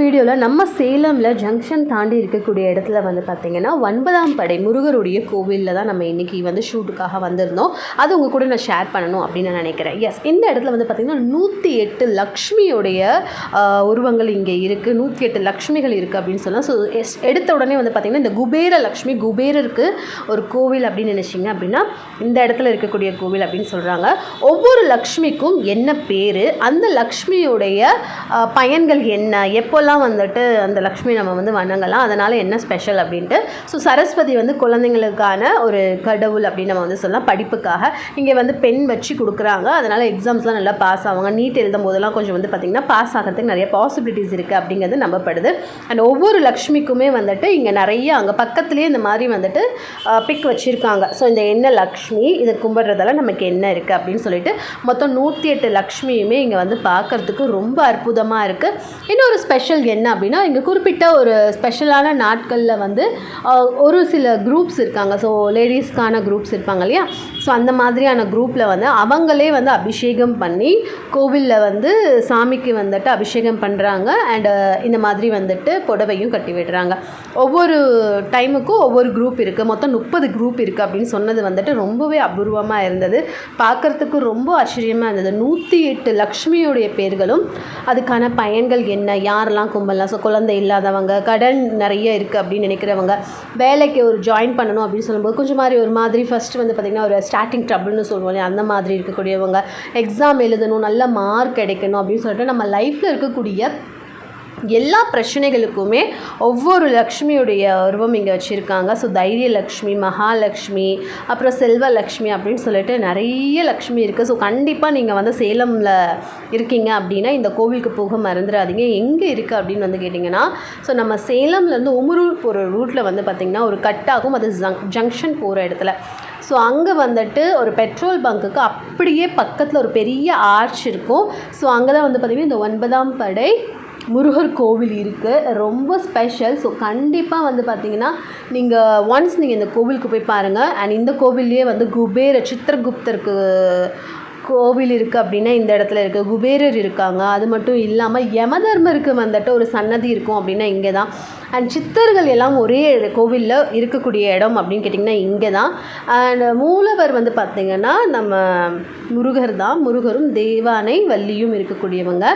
வீடியோவில் நம்ம சேலமில் ஜங்ஷன் தாண்டி இருக்கக்கூடிய இடத்துல வந்து பார்த்திங்கன்னா ஒன்பதாம் படை முருகருடைய கோவிலில் தான் நம்ம இன்றைக்கி வந்து ஷூட்டுக்காக வந்திருந்தோம். அது உங்கள் கூட நான் ஷேர் பண்ணணும் அப்படின்னு நான் நினைக்கிறேன். எஸ் இந்த இடத்துல வந்து பார்த்திங்கன்னா நூற்றி எட்டு லக்ஷ்மியுடைய உருவங்கள் இங்கே இருக்குது நூற்றி எட்டு லக்ஷ்மிகள் இருக்குது அப்படின்னு சொல்லலாம் ஸோ எஸ் எடுத்த உடனே வந்து பார்த்திங்கன்னா இந்த குபேர லக்ஷ்மி குபேரருக்கு ஒரு கோவில் அப்படின்னு நினச்சிங்க அப்படின்னா இந்த இடத்துல இருக்கக்கூடிய கோவில் அப்படின்னு சொல்கிறாங்க ஒவ்வொரு லக்ஷ்மிக்கும் என்ன பேர்? அந்த லக்ஷ்மியுடைய பயன்கள் என்ன? எப்போ எப்போல்லாம் வந்துட்டு அந்த லக்ஷ்மி நம்ம வந்து வணங்கலாம். அதனால் என்ன ஸ்பெஷல் அப்படின்ட்டு ஸோ சரஸ்வதி வந்து குழந்தைங்களுக்கான ஒரு கடவுள் அப்படின்னு நம்ம வந்து சொல்லலாம். படிப்புக்காக இங்கே வந்து பெண் வச்சு கொடுக்குறாங்க. அதனால் எக்ஸாம்ஸ்லாம் நல்லா பாஸ் ஆவாங்க. நீட் எழுதும் போதெல்லாம் கொஞ்சம் வந்து பார்த்திங்கன்னா பாஸ் ஆகிறதுக்கு நிறைய பாசிபிலிட்டிஸ் இருக்குது அப்படிங்கிறது நம்பப்படுது. அண்ட் ஒவ்வொரு லக்ஷ்மிக்குமே வந்துட்டு இங்கே நிறைய அங்கே பக்கத்துலேயே இந்த மாதிரி வந்துட்டு பிக் வச்சுருக்காங்க. ஸோ இந்த என்ன லக்ஷ்மி இதை கும்பிட்றதால நமக்கு என்ன இருக்குது அப்படின்னு சொல்லிட்டு மொத்தம் நூற்றி எட்டு லக்ஷ்மியுமே இங்கே வந்து பார்க்கறதுக்கு ரொம்ப அற்புதமாக இருக்குது இன்னொரு ஸ்பெஷல் என்ன அப்படின்னா இங்கே குறிப்பிட்ட ஒரு ஸ்பெஷலான நாட்களில் வந்து ஒரு சில குரூப்ஸ் இருக்காங்க. ஸோ லேடிஸ்க்கான குரூப்ஸ் இருப்பாங்க இல்லையா? ஸோ அந்த மாதிரியான குரூப்பில் வந்து அவங்களே வந்து அபிஷேகம் பண்ணி கோவிலில் வந்து சாமிக்கு வந்துட்டு அபிஷேகம் பண்ணுறாங்க அண்டு இந்த மாதிரி வந்துட்டு புடவையும் கட்டி விடுறாங்க. ஒவ்வொரு டைமுக்கும் ஒவ்வொரு குரூப் இருக்குது மொத்தம் முப்பது குரூப் இருக்குது அப்படின்னு சொன்னது வந்துட்டு ரொம்பவே அபூர்வமாக இருந்தது. பார்க்குறதுக்கு ரொம்ப ஆச்சரியமாக இருந்தது. நூற்றி எட்டு லக்ஷ்மியுடைய பேர்களும் அதுக்கான பயன்கள் என்ன? யாரெல்லாம் கும்பலாம் ஸோ குழந்தை இல்லாதவங்க கடன் நிறைய இருக்குது அப்படின்னு நினைக்கிறவங்க வேலைக்கு ஒரு ஜாயின் பண்ணணும் அப்படின்னு சொல்லும்போது கொஞ்சம் மாதிரி ஒரு மாதிரி ஃபஸ்ட்டு வந்து பார்த்திங்கன்னா ஒரு ஸ்டார்டிங் ட்ரபிள்னு சொல்லுவோம் இல்லையா, அந்த மாதிரி இருக்கக்கூடியவங்க எக்ஸாம் எழுதணும் நல்ல மார்க் கிடைக்கணும் அப்படின்னு சொல்லிட்டு நம்ம லைஃப்பில் இருக்கக்கூடிய எல்லா பிரச்சனைகளுக்குமே ஒவ்வொரு லக்ஷ்மியுடைய உருவம் இங்கே வச்சுருக்காங்க. ஸோ தைரிய லக்ஷ்மி மகாலட்சுமி அப்புறம் செல்வலக்ஷ்மி அப்படின்னு சொல்லிட்டு நிறைய லக்ஷ்மி இருக்குது ஸோ கண்டிப்பாக நீங்கள் வந்து சேலமில் இருக்கீங்க அப்படின்னா இந்த கோவிலுக்கு போக மறந்துடாதீங்க. எங்கே இருக்குது அப்படின்னு வந்து கேட்டிங்கன்னா ஸோ நம்ம சேலம்லேருந்து உமரூர் போகிற ரூட்டில் வந்து பார்த்திங்கன்னா ஒரு கட்டாகும் அது ஜங் ஜங்ஷன் போகிற இடத்துல. ஸோ அங்கே வந்துட்டு ஒரு பெட்ரோல் பங்க்குக்கு அப்படியே பக்கத்தில் ஒரு பெரிய ஆர்ச் இருக்கும். ஸோ அங்கே தான் வந்து பார்த்திங்கன்னா இந்த ஒன்பதாம் படை முருகர் கோவில் இருக்குது ரொம்ப ஸ்பெஷல் ஸோ கண்டிப்பாக வந்து பார்த்தீங்கன்னா நீங்கள் ஒன்ஸ் நீங்கள் இந்த கோவிலுக்கு போய் பாருங்கள் அண்ட் இந்த கோவில்லையே வந்து குபேர சித்திரகுப்தருக்கு கோவில் இருக்குது அப்படின்னா இந்த இடத்துல இருக்குது குபேரர் இருக்காங்க. அது மட்டும் இல்லாமல் யமதர்மருக்கு வந்துட்டு ஒரு சன்னதி இருக்கும் அப்படின்னா இங்கே தான் அண்ட் சித்தர்கள் எல்லாம் ஒரே கோவிலில் இருக்கக்கூடிய இடம் அப்படின்னு கேட்டிங்கன்னா இங்கே தான் அண்ட் மூலவர் வந்து பார்த்திங்கன்னா நம்ம முருகர் தான். முருகரும் தேவானை வள்ளியும் இருக்கக்கூடியவங்க.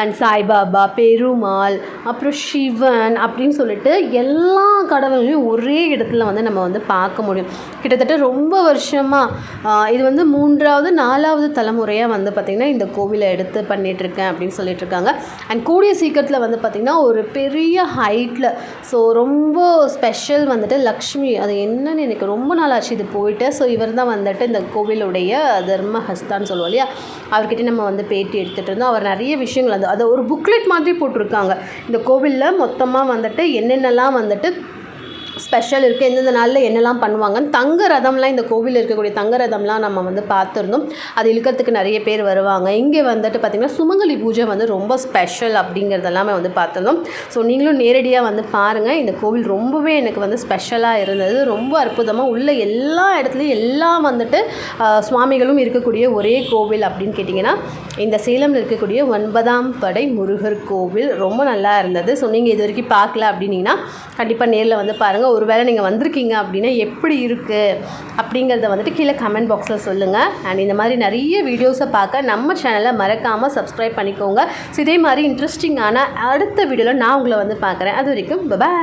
அண்ட் சாய்பாபா பெருமாள் அப்புறம் சிவன் அப்படின்னு சொல்லிட்டு எல்லா கடவுளையும் ஒரே இடத்துல வந்து நம்ம வந்து பார்க்க முடியும். கிட்டத்தட்ட ரொம்ப வருஷமாக இது வந்து மூன்றாவது நாலாவது தலைமுறையாக வந்து பார்த்திங்கன்னா இந்த கோவிலை எடுத்து பண்ணிகிட்ருக்கேன் அப்படின்னு சொல்லிட்டு இருக்காங்க. அண்ட் கூடிய சீக்கிரத்தில் வந்து பார்த்திங்கன்னா ஒரு பெரிய ஹைட்டில் ஸோ ரொம்ப ஸ்பெஷல் வந்துட்டு லக்ஷ்மி. அது என்னன்னு எனக்கு ரொம்ப நாள் ஆச்சு இது போயிட்டு. ஸோ இவர் தான் வந்துட்டு இந்த கோவிலுடைய தர்ம ஹஸ்தான்னு சொல்லுவோம் இல்லையா? அவர்கிட்ட நம்ம வந்து பேட்டி எடுத்துகிட்டு இருந்தோம். அவர் நிறைய விஷயங்கள் அது அதை ஒரு புக்லெட் மாதிரி போட்டிருக்காங்க. இந்த கோவிலில் மொத்தமாக வந்துட்டு என்னென்னலாம் வந்துட்டு ஸ்பெஷல் இருக்குது எந்தெந்த நாளில் என்னெல்லாம் பண்ணுவாங்கன்னு தங்க ரதம்லாம் இந்த கோவிலில் இருக்கக்கூடிய தங்க ரதம்லாம் நம்ம வந்து பார்த்துருந்தோம். அது இழுக்கிறதுக்கு நிறைய பேர் வருவாங்க. இங்கே வந்துட்டு பார்த்திங்கன்னா சுமங்கலி பூஜை வந்து ரொம்ப ஸ்பெஷல் அப்படிங்கிறதெல்லாமே வந்து பார்த்துருந்தோம். ஸோ நீங்களும் நேரடியாக வந்து பாருங்கள் இந்த கோவில் ரொம்பவே எனக்கு வந்து ஸ்பெஷலாக இருந்தது. ரொம்ப அற்புதமாக உள்ள எல்லா இடத்துலையும் எல்லாம் வந்துட்டு சுவாமிகளும் இருக்கக்கூடிய ஒரே கோவில் அப்படின்னு கேட்டிங்கன்னா இந்த சேலமில் இருக்கக்கூடிய ஒன்பதாம் படை முருகர் கோவில் ரொம்ப நல்லா இருந்தது. ஸோ நீங்கள் இது வரைக்கும் பார்க்கல அப்படின்னீங்கன்னா கண்டிப்பாக நேரில் வந்து பாருங்கள் ஒருவேளை நீங்கள் வந்திருக்கீங்க அப்படின்னா எப்படி இருக்குது அப்படிங்கிறத வந்துட்டு கீழே கமெண்ட் பாக்ஸில் சொல்லுங்கள் அண்ட் இந்த மாதிரி நிறைய வீடியோஸை பார்க்க நம்ம சேனலை மறக்காமல் சப்ஸ்கிரைப் பண்ணிக்கோங்க. ஸோ இதே மாதிரி இன்ட்ரெஸ்டிங்கான அடுத்த வீடியோவில் நான் உங்களை வந்து பார்க்குறேன். அது வரைக்கும் பாய்